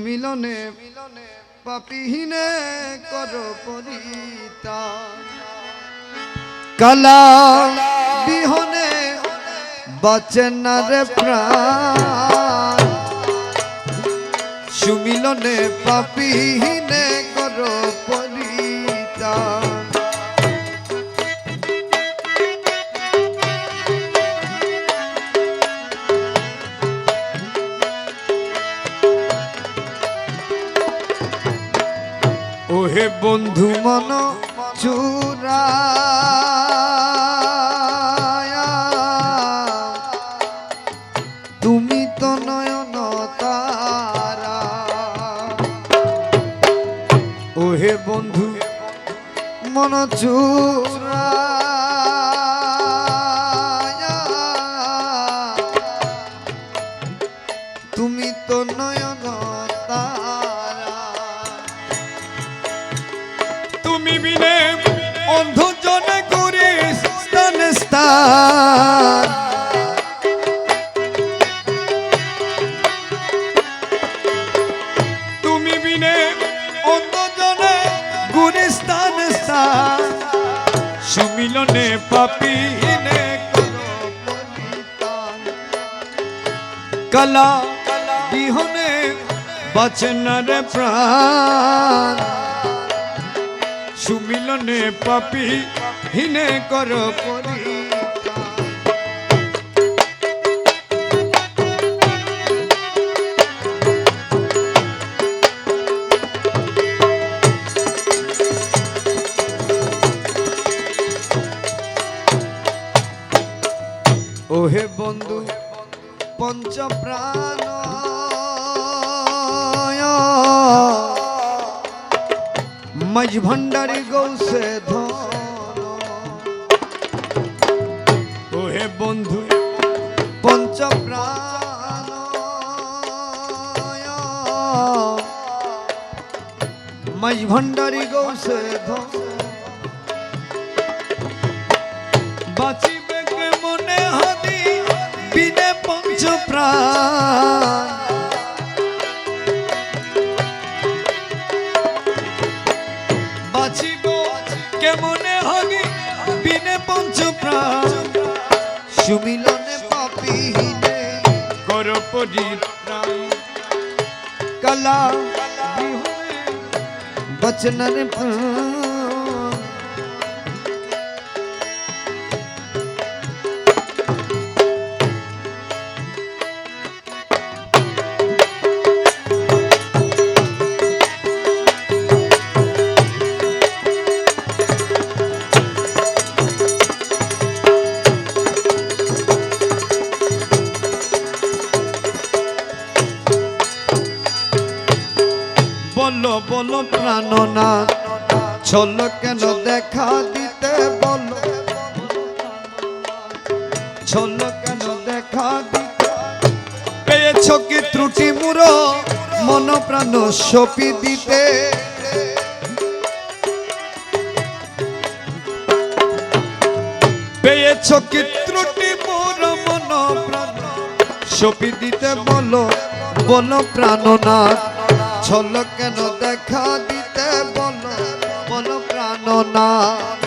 সুমিলনে পাপিহীনে কর পরিতা। কালা বিহনে রে প্রাণ। সুমিলনে পাপিহীনে ওহে বন্ধু মন চূড়া তুমি তো নয়ন তারা। ও হে বন্ধু মন চূড়া তুমি বিনে অন্ধজনে গুরে স্থান। স্থান সুমিলনে পাপিনে কলা বিহনে বাচনার প্রাণ। সুমিলনে পাপি হিনে কর পরি ওহে বন্ধু পঞ্চ প্রাণ মজ ভণ্ডারি গৌসে ওহে বন্ধু পঞ্চ প্রাণ মজ ভণ্ডারি গৌসে ধন। প্রাণ বাঁচিব কেমনে হগি বিনে পঞ্চ প্রাণ সুমিলনে পাপিহীনে কর পরিত্রাণ কলা বিহনে প্রাণ। বলো বলো প্রাণনাথ ছল কেন দেখা দিতে বলো। ছল কেন দেখা দিতে পেয়েছ কি ত্রুটি মুরো মন প্রাণ সপি দিতে। পেয়েছ কি ত্রুটি মোর মন প্রাণ সপি দিতে বলো। বলো প্রাণনাথ ছল কেন দেখা দিতে বলো বলো প্রাণনাথ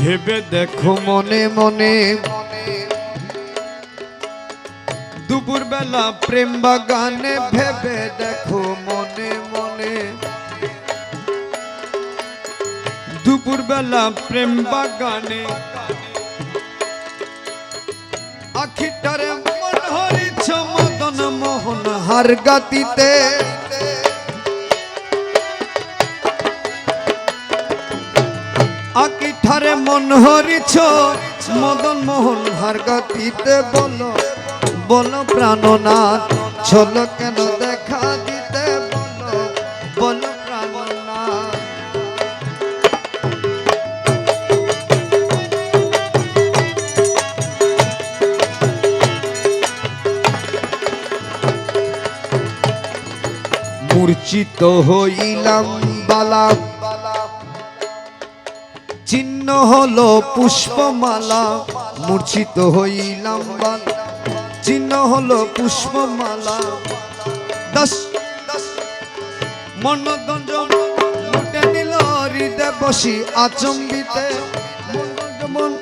ভেবে দেখো মনে মনে দুপুর বেলা প্রেম বাগানে ভেবে দেখো মনে দুপুর বেলা প্রেম বাগানে। আখিটারে মন হরিছ মদন মোহন হার গাতিতে। আকিঠারে মন হরিছ মদন মোহন হার গাতিতে বলো বলো প্রাণনাথ, ছল কেন মূর্ছিত হইলাম বালা চিহ্ন হলো পুষ্পমালা, মূর্ছিত হইলাম বালা চিহ্ন হলো পুষ্পমালা। দশ মনদণ্ড লুটে নিল হৃদয় বসি আচম্বিতে। মন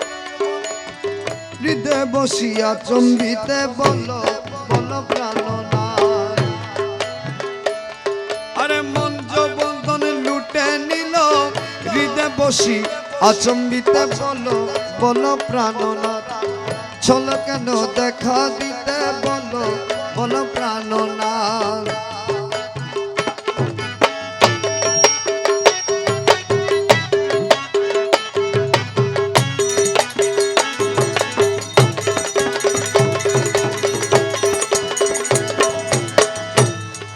বসি আচম্বিতে বলো। বসি আচম্বিতে বলো বলো প্রাণনাথ চল কেন দেখা দিতে বলো বলো প্রাণনাথ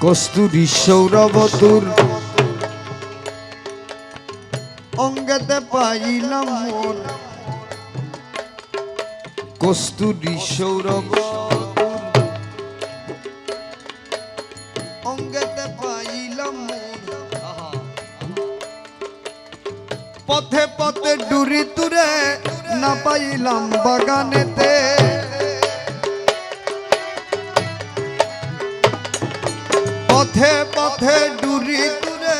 কস্তুরী সৌরবতুর অঙ্গতে পাইলাম মন। কস্তুরী সৌরব অঙ্গতে পাইলাম পথে পথে ডুরি তুরে না পাইলাম বাগানেতে। পথে পথে ডুরি তুরে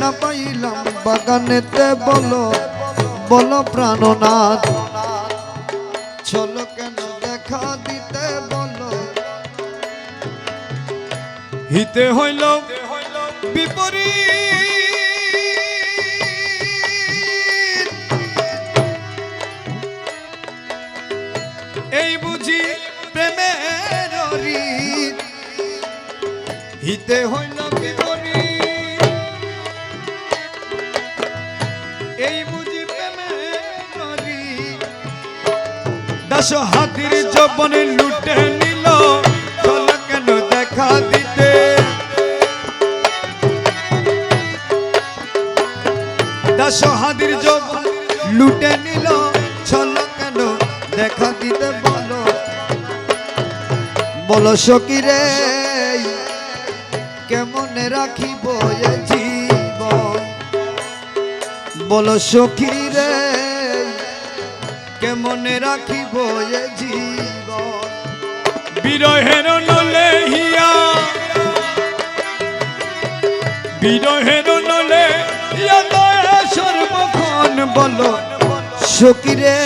না পাইলাম বাগানেতে বলো। বলো প্রাণনাথ চলো কেন দেখা দিতে বলো। হিতে হইল বিপরীত। এই বুঝি প্রেমের হিতে হইল দশ হাতির জবনে লুটে নিল। চল কেন দেখা দিতে? হাতির লুটে নিল। চল কেন দেখা দিতে বলো? বলো সকিরে কেমনে রাখিব বলো সখিরে বিরহের নলে হিয়া। বিরহের নলে দয়া সর্বক্ষণ বলো সকিরে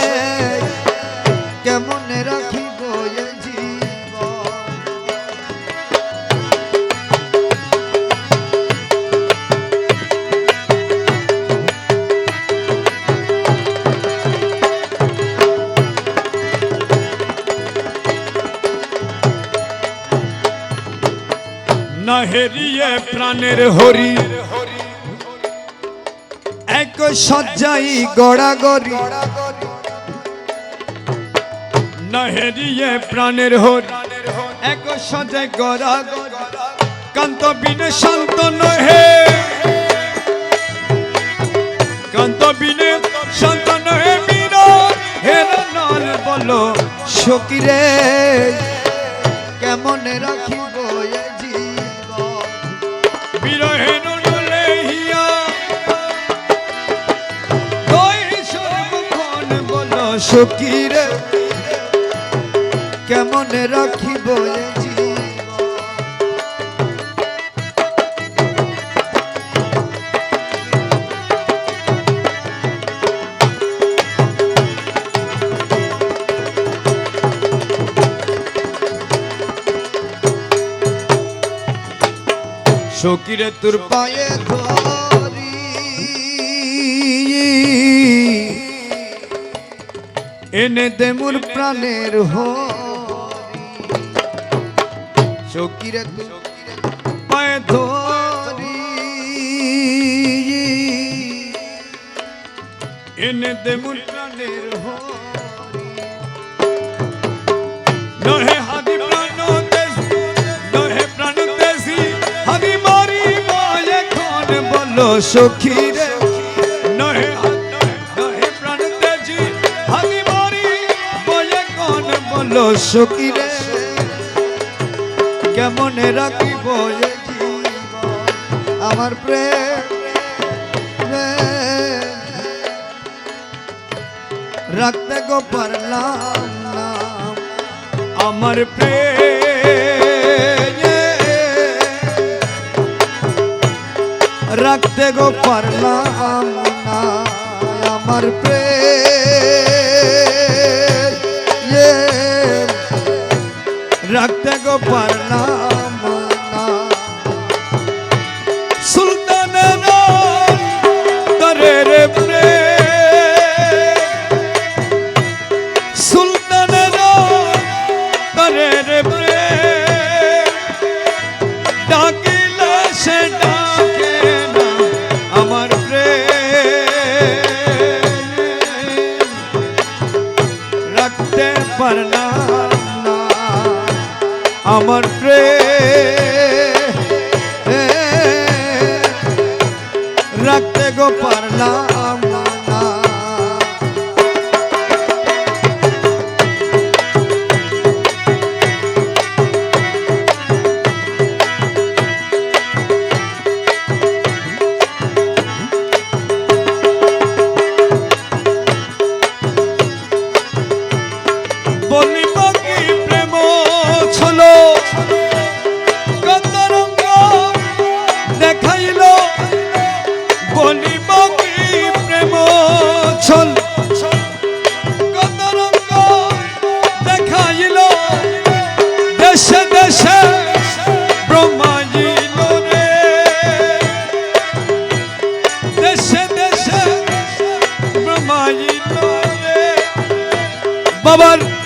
হেরিয়ে প্রাণের হরি। এক সজ্জাই গড়াগড়ি। না হেরিয়ে প্রাণের হরি। এক সজ্জাই গড়াগড়ি। কান্ত বিনে শান্ত নহে। কান্ত বিনে শান্ত নহে হের নল বলো সকিরে কেমনে রাখিব সকিরে কেমনে রাখিব সকিরে তোর পায়ে এনে দে মোর প্রাণের হরি। সকিরে পায়ে ধর। এনে দে প্রাণের হরি। নহে সকিরে কেমনে রাখিব আমার প্রেম। রাখতে গো পারলাম না। আমার প্রেম। রাখতে গো পারলাম না। আমার প্রেম। রাখতে গো পারলাম। Mabal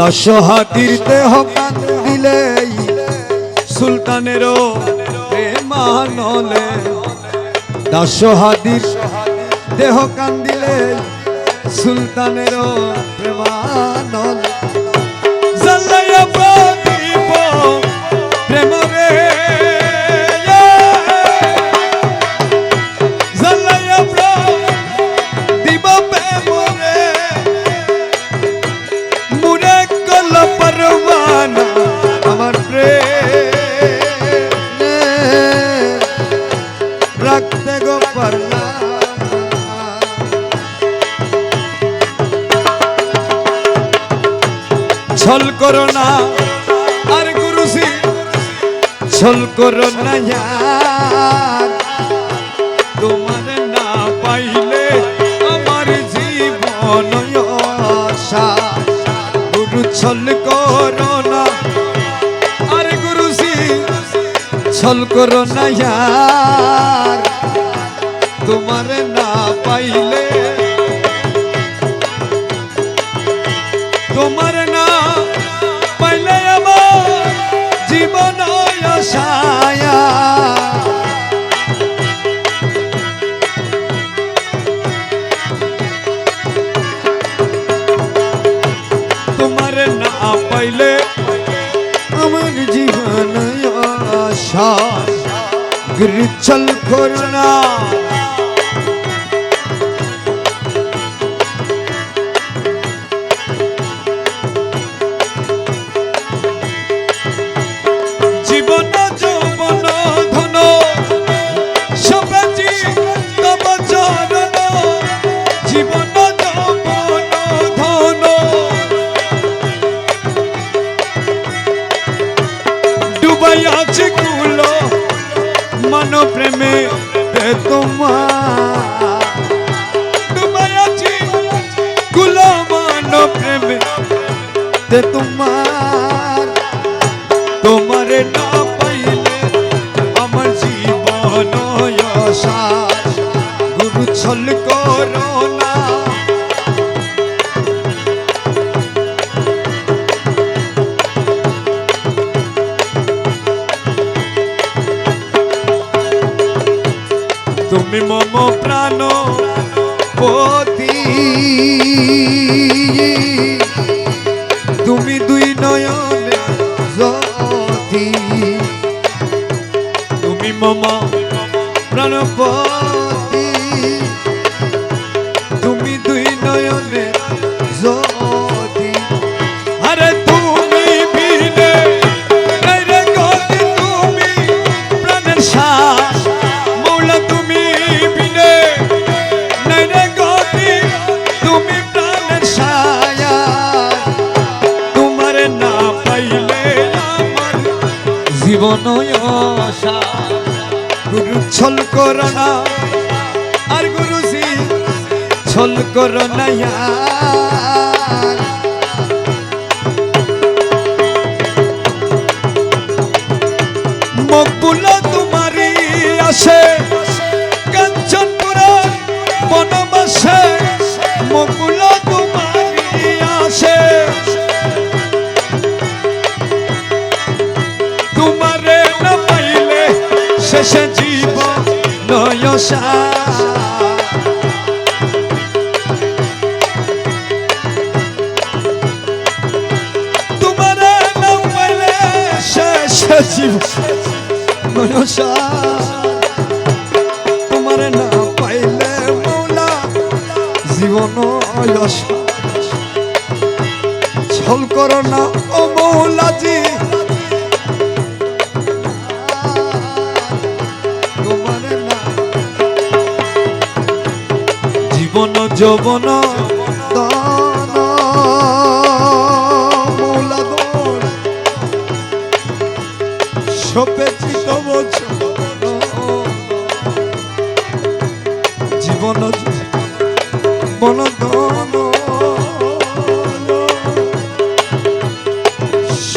দশ হাতির দেহ দিলেই সুলতানেরও মানলে দশ হাতির দেহ কান্দিলে সুলতানেরও প্রেমান গোসল করো না তোমার না পাইলে আমার জীবন আশা গুরু ছল করো না। আরে গুরু ছল করো না তোমার না পাইলে বিচ্ছল করো তোমার ডুবাই আছি গুলামান প্রেমে তে তোমার তোমারে না পাইলে আমার জীবন গুরু ছল করো তুমি মম গুরু করো না। আর গুরুজি ছল করোনা নয়ার নয়সা তোমারে না পাইলে শেষে জীব নয়সা তোমার না পাইলে মৌলা জীবন আশা ছল কর না ও মৌলাজি যৌবন মৌলা দোল জীবন বন